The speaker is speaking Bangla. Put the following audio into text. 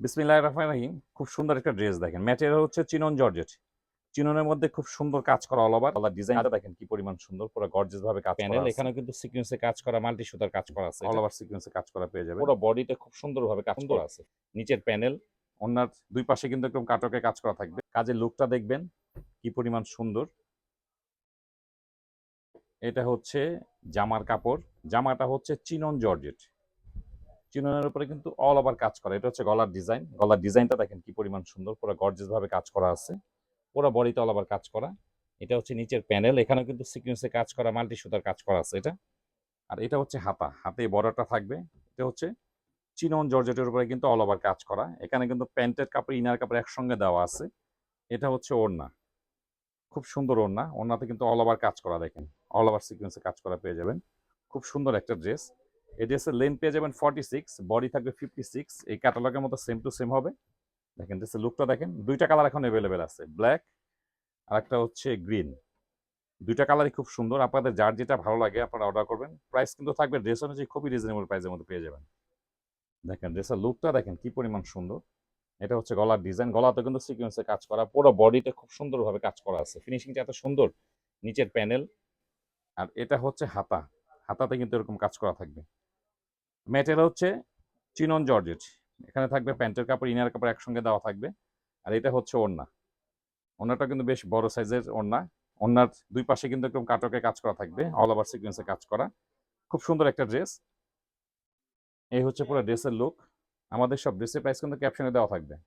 বিসমিল্লাহ রহমান রাহিম। খুব সুন্দর একটা ড্রেস দেখেন। ম্যাটেরিয়াল হচ্ছে চিনন জর্জেট। চিননের মধ্যে খুব সুন্দর কাজ করা অল ওভার আলাদা ডিজাইনটা দেখেন কি পরিমাণ সুন্দর। পুরো গর্জিয়াস ভাবে কাজ প্যানেল এখানে কিন্তু সিকোয়েন্সে কাজ করা মাল্টি সুতার কাজ করা আছে। অল ওভার সিকোয়েন্সে কাজ করা পেয়ে যাবেন। পুরো বডিতে খুব সুন্দর ভাবে কাজ করা আছে। নিচের প্যানেল ওনার দুই পাশে কিন্তু একদম কাটকে কাজ করা থাকবে। কাজের লুকটা দেখবেন কি পরিমাণ সুন্দর। এটা হচ্ছে জামার কাপড়। জামাটা হচ্ছে চিনন জর্জেট। চিননের উপরে কিন্তু অল ওভার কাজ করা। এটা হচ্ছে গলার ডিজাইন গলার ডিজাইনটা দেখেন কি পরিমাণ সুন্দর, পুরো গর্জিয়াস ভাবে কাজ করা আছে। পুরো বডিতে অল ওভার কাজ করা। এটা হচ্ছে নিচের প্যানেল এখানেও কিন্তু সিকোয়েন্সে কাজ করা মাল্টি সুতার কাজ করা আছে এটা। আর এটা হচ্ছে হাতা। হাতে বড়টা থাকবে। এটা হচ্ছে চিনন জর্জেটের উপরে কিন্তু অল ওভার কাজ করা। এখানে কিন্তু প্যান্টের কাপড়, ইনার কাপড় একসঙ্গে দেওয়া আছে। এটা হচ্ছে ওড়না। খুব সুন্দর ওড়না। ওড়নাতে কিন্তু অল ওভার কাজ করা দেখেন। অল ওভার সিকোয়েন্সে কাজ করা পেয়ে যাবেন। খুব সুন্দর একটা ড্রেস এই ড্রেসের লেন্থ পেয়ে যাবেন ফর্টি সিক্স বডি থাকবে ফিফটি সিক্স এই ক্যাটালগের মতো সেম টু সেম হবে। দেখেন ড্রেসের লুকটা দেখেন, দুইটা কালার এখন অ্যাভেলেবেল আছে ব্ল্যাক আর একটা হচ্ছে গ্রিন দুইটা কালারই খুব সুন্দর, আপনাদের যার যেটা ভালো লাগে আপনারা অর্ডার করবেন। প্রাইস কিন্তু থাকবে ড্রেস অনুযায়ী খুবই রিজনেবল প্রাইসের মধ্যে পেয়ে যাবেন। দেখেন ড্রেসের লুকটা দেখেন, কি পরিমাণ সুন্দর। এটা হচ্ছে গলার ডিজাইন গলাতে কিন্তু সিকোয়েন্সে কাজ করা, পুরো বডিতে খুব সুন্দরভাবে কাজ করা আছে। ফিনিশিংটা এত সুন্দর, নিচের প্যানেল আর এটা হচ্ছে হাতা। হাতাতে কিন্তু এরকম কাজ করা থাকবে। ম্যাটেরিয়াল হচ্ছে চিনন জর্জেট। এখানে থাকবে প্যান্টের কাপড়, ইনার কাপড় একসঙ্গে দেওয়া থাকবে। আর এটা হচ্ছে ওড়না। ওড়নাটা কিন্তু বেশ বড় সাইজের ওড়না। ওড়নার দুই পাশে কিন্তু একদম কাটকে কাজ করা থাকবে অল ওভার সিকুয়েন্সে কাজ করা। খুব সুন্দর একটা ড্রেস। এই হচ্ছে পুরো ড্রেসের লুক আমাদের সব ড্রেসের প্রাইস কিন্তু ক্যাপশনে দেওয়া থাকবে।